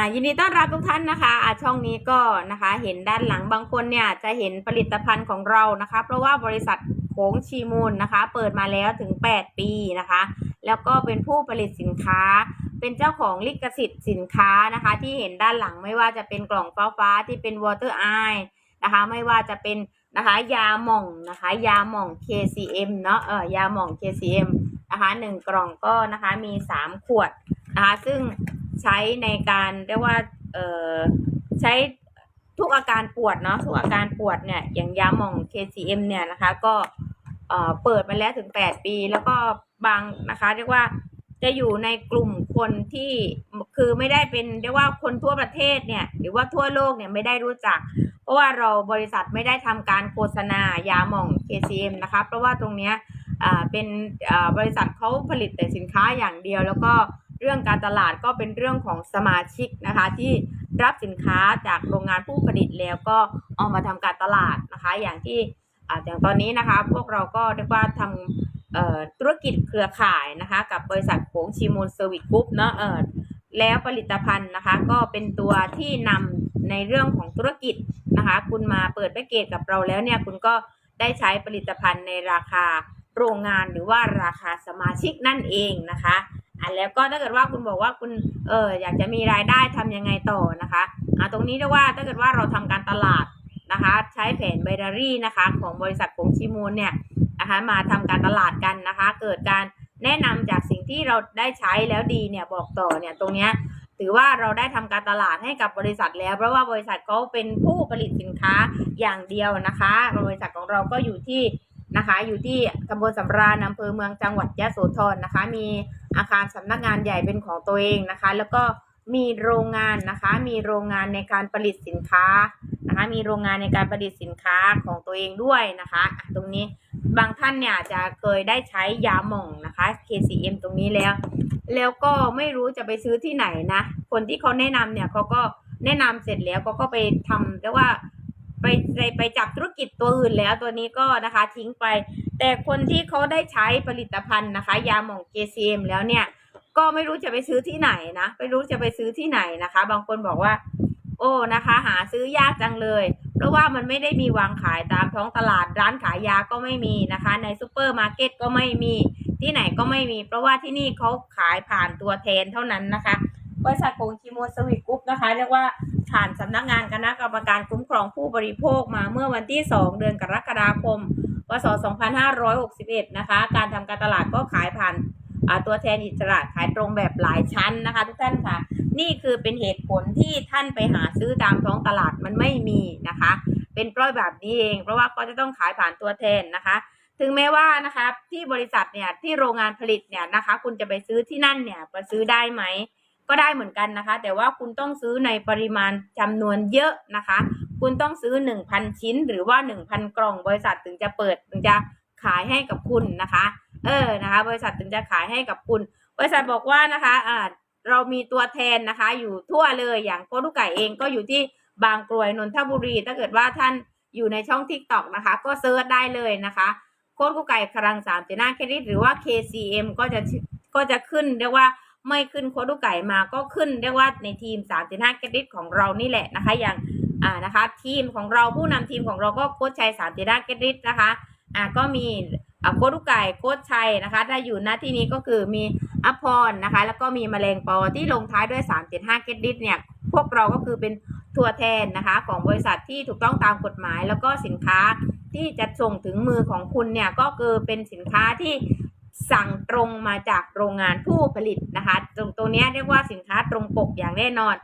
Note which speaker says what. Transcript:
Speaker 1: ายินดีต้อนรับทุกท่านนะคะอ่าช่องนี้ก็นะคะเห็นด้านหลังบางคนเนี่ยจะเห็นผลิตภัณฑ์ของเรานะคะ เพราะว่าบริษัทโขงชีมูลนะคะ เปิดมาแล้วถึง 8 ปีนะคะ แล้วก็เป็นผู้ผลิตสินค้า เป็นเจ้าของลิขสิทธิ์สินค้านะคะ ที่เห็นด้านหลังไม่ว่าจะเป็นกล่องฟ้าฟ้าที่เป็น water eye นะคะ ไม่ว่าจะเป็นนะคะยาหม่องนะคะยาหม่อง KCM เนาะเออยาหม่อง KCM นะคะหนึ่งกล่องก็นะคะมี 3 ขวดนะคะซึ่ง ใช้ในการเรียกว่าเอ่อใช้ทุกอาการปวดเนาะทุกอาการปวดเนี่ยอย่างยาหม่อง KCM เนี่ยนะคะก็เอ่อเปิดมาแล้วถึง 8 ปี แล้วก็บางนะคะ เรียกว่าจะอยู่ในกลุ่มคนที่คือไม่ได้เป็นเรียกว่าคนทั่วประเทศเนี่ยหรือว่าทั่วโลกเนี่ยไม่ได้รู้จัก เพราะว่าเราบริษัทไม่ได้ทำการโฆษณายาหม่อง KCM นะคะเพราะว่าตรงเนี้ยอ่าเป็นอ่าบริษัทเขาผลิตแต่สินค้าอย่างเดียวแล้วก็ เรื่องการตลาดก็เป็นเรื่องของสมาชิกนะคะ ที่รับสินค้าจากโรงงานผู้ผลิตแล้วก็เอามาทำการตลาดนะคะ อย่างที่อย่างตอนนี้นะคะ พวกเราก็เรียกว่าทำธุรกิจเครือข่ายนะคะ กับบริษัทโขงชีมูลเซอร์วิสกรุ๊ปเนาะเออแล้วผลิตภัณฑ์นะคะ ก็เป็นตัวที่นำในเรื่องของธุรกิจนะคะ คุณมาเปิดแพ็กเกจกับเราแล้วเนี่ยคุณก็ได้ใช้ผลิตภัณฑ์ในราคาโรงงานหรือว่าราคาสมาชิกนั่นเองนะคะ อะแล้วก็ถ้าเกิดว่าคุณบอกว่าคุณเอออยากจะมีรายได้ทำยังไงต่อนะคะอะตรงนี้เรียกว่าถ้าเกิดว่าเราทำการตลาดนะคะ ใช้แผนไบรารี่นะคะ ของบริษัทของชิมูลเนี่ยนะคะมาทำการตลาดกันนะคะ เกิดการแนะนำจากสิ่งที่เราได้ใช้แล้วดีเนี่ยบอกต่อเนี่ยตรงเนี้ยถือว่าเราได้ทำการตลาดให้กับบริษัทแล้ว เพราะว่าบริษัทเขาเป็นผู้ผลิตสินค้าอย่างเดียวนะคะ บริษัทของเราก็อยู่ที่นะคะ อยู่ที่ตำบลสำราญอำเภอเมืองจังหวัดยะโสธรนะคะ มี อาคารสำนักงานใหญ่เป็นของตัวเองนะคะ แล้วก็มีโรงงานนะคะ มีโรงงานในการผลิตสินค้านะคะ มีโรงงานในการผลิตสินค้าของตัวเองด้วยนะคะ ตรงนี้บางท่านเนี่ยจจะเคยได้ใช้ยาหม่องนะคะ KCM ตรงนี้แล้ว แล้วก็ไม่รู้จะไปซื้อที่ไหนนะ คนที่เขาแนะนำเนี่ยเขาก็แนะนำเสร็จแล้วเขาก็ไปทำเรียกว่าไปไปไปจับธุรกิจตัวอื่นแล้วตัวนี้ก็นะคะทิ้งไป แต่คนที่เขาได้ใช้ผลิตภัณฑ์นะคะ ยาหม่อง KCM แล้วเนี่ย ก็ไม่รู้จะไปซื้อที่ไหนนะไม่รู้จะไปซื้อที่ไหนนะคะ บางคนบอกว่า โอ้นะคะ หาซื้อยากจังเลย เพราะว่ามันไม่ได้มีวางขายตามท้องตลาดร้านขายยาก็ไม่มีนะคะ ในซูเปอร์มาร์เก็ตก็ไม่มีที่ไหนก็ไม่มี เพราะว่าที่นี่เขาขายผ่านตัวแทนเท่านั้นนะคะ บริษัทของคีโมสวิตกรุ๊ปนะคะ เรียกว่าผ่านสำนักงานคณะกรรมการคุ้มครองผู้บริโภคมาเมื่อวันที่ 2 เดือนกรกฎาคมพศ2561 นะคะ การทำการตลาดก็ขายผ่านตัวแทนอิสระขายตรงแบบหลายชั้นนะคะ ทุกท่านค่ะ นี่คือเป็นเหตุผลที่ท่านไปหาซื้อตามท้องตลาดมันไม่มีนะคะ เป็นปล้อยแบบนี้เอง เพราะว่าก็จะต้องขายผ่านตัวแทนนะคะ ถึงแม้ว่านะคะที่บริษัทเนี่ยที่โรงงานผลิตเนี่ยนะคะ คุณจะไปซื้อที่นั่นเนี่ยไปซื้อได้ไหม ก็ได้เหมือนกันนะคะ แต่ว่าคุณต้องซื้อในปริมาณจำนวนเยอะนะคะ คุณต้องซื้อ 1,000 ชิ้น หรือว่า 1,000 กล่อง บริษัทถึงจะเปิดถึงจะขายให้กับคุณนะคะ เออนะคะ บริษัทถึงจะขายให้กับคุณ บริษัทบอกว่านะคะอ่าเรามีตัวแทนนะคะ อยู่ทั่วเลยอย่างโคดุไก่เองก็อยู่ที่บางกรวยนนทบุรี ถ้าเกิดว่าท่านอยู่ในช่องทิกตอกนะคะ ก็เซิร์ชได้เลยนะคะโคดุไก่ครังสามเจน่าเครดิตหรือว่า KCM ก็จะก็จะขึ้นเรียกว่า ไม่ขึ้นโคดุไก่มาก็ขึ้นเรียกว่าในทีมสามเจน่าเครดิตของเรานี่แหละนะคะ อย่างอ่านะคะทีมของเราผู้นำทีมของเราก็โค้ชชัยสามเจน่าเครดิตนะคะอ่าก็มีอะโค้ดลูกไก่โค้ดชัยนะคะ ถ้าอยู่หน้าที่นี้ก็คือมีอภรนะคะ แล้วก็มีมแมลงปอที่ลงท้ายด้วย 375 เกตดิสเนี่ย พวกเราก็คือเป็นตัวแทนนะคะ ของบริษัทที่ถูกต้องตามกฎหมาย แล้วก็สินค้าที่จะส่งถึงมือของคุณเนี่ย ก็คือเป็นสินค้าที่ สั่งตรงมาจากโรงงานผู้ผลิตนะคะ ตรงตัวนี้เรียกว่าสินค้าตรงปกอย่างแน่นอน